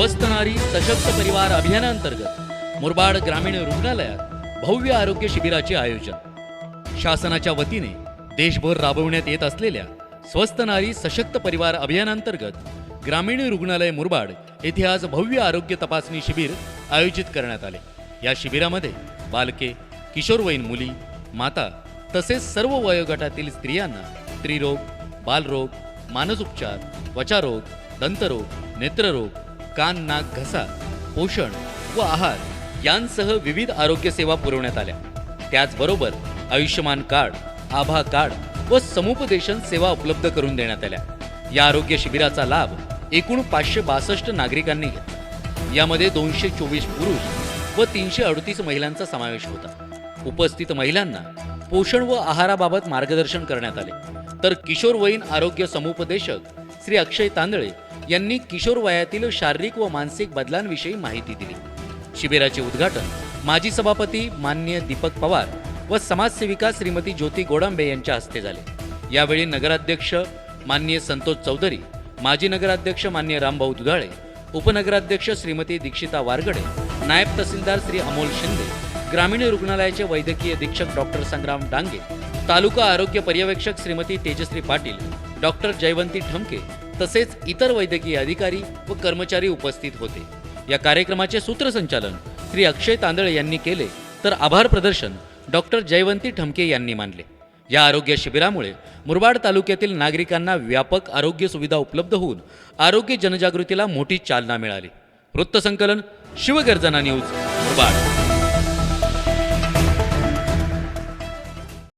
स्वस्त नारी सशक्त परिवार अभियानांतर्गत मुरबाड ग्रामीण रुग्णालयात भव्य आरोग्य शिबिराचे आयोजन. शासनाच्या वतीने देशभर राबवण्यात येत असलेल्या स्वस्त नारी सशक्त परिवार अभियानांतर्गत ग्रामीण रुग्णालय मुरबाड येथे आज भव्य आरोग्य तपासणी शिबिर आयोजित करण्यात आले. या शिबिरामध्ये बालके किशोरवयीन मुली माता तसेच सर्व वयोगटातील स्त्रियांना स्त्रीरोग बालरोग मानसोपचार त्वचारोग दंतरोग नेत्ररोग कान नाक घसा पोषण व आहार यांसह विविध आरोग्य सेवा पुरवण्यात आल्या. त्याचबरोबर आयुष्यमान कार्ड आभा कार्ड व समुपदेशन सेवा उपलब्ध करून देण्यात आल्या. या आरोग्य शिबिराचा लाभ एकूण पाचशे बासष्ट नागरिकांनी घेतला. यामध्ये दोनशे चोवीस पुरुष व तीनशे अडतीस महिलांचा समावेश होता. उपस्थित महिलांना पोषण व आहाराबाबत मार्गदर्शन करण्यात आले. तर किशोरवयीन आरोग्य समुपदेशक श्री अक्षय तांदळे यांनी किशोर वयातील शारीरिक व मानसिक बदलांविषयी माहिती दिली. शिबिराचे उद्घाटन माजी सभापती मान्य दीपक पवार व समाजसेविका श्रीमती ज्योती गोडांबे यांच्या हस्ते झाले. यावेळी नगराध्यक्ष मान्य संतोष चौधरी माजी नगराध्यक्ष मान्य रामभाऊ दुधाळे उपनगराध्यक्ष श्रीमती दीक्षिता वारगडे नायब तहसीलदार श्री अमोल शिंदे ग्रामीण रुग्णालयाचे वैद्यकीय अधीक्षक डॉक्टर संग्राम डांगे तालुका आरोग्य पर्यवेक्षक श्रीमती तेजश्री पाटील डॉक्टर जयवंती ठमके तसेच इतर वैद्यकीय अधिकारी व कर्मचारी उपस्थित होते. या कार्यक्रमाचे सूत्रसंचालन श्री अक्षय तांदळे यांनी केले तर आभार प्रदर्शन डॉक्टर जयवंती ठमके यांनी मानले. या आरोग्य शिबिरामुळे मुरबाड तालुक्यातील नागरिकांना व्यापक आरोग्य सुविधा उपलब्ध होऊन आरोग्य जनजागृतीला मोठी चालना मिळाली. वृत्तसंकलन शिवगर्जना न्यूज मुरबाड.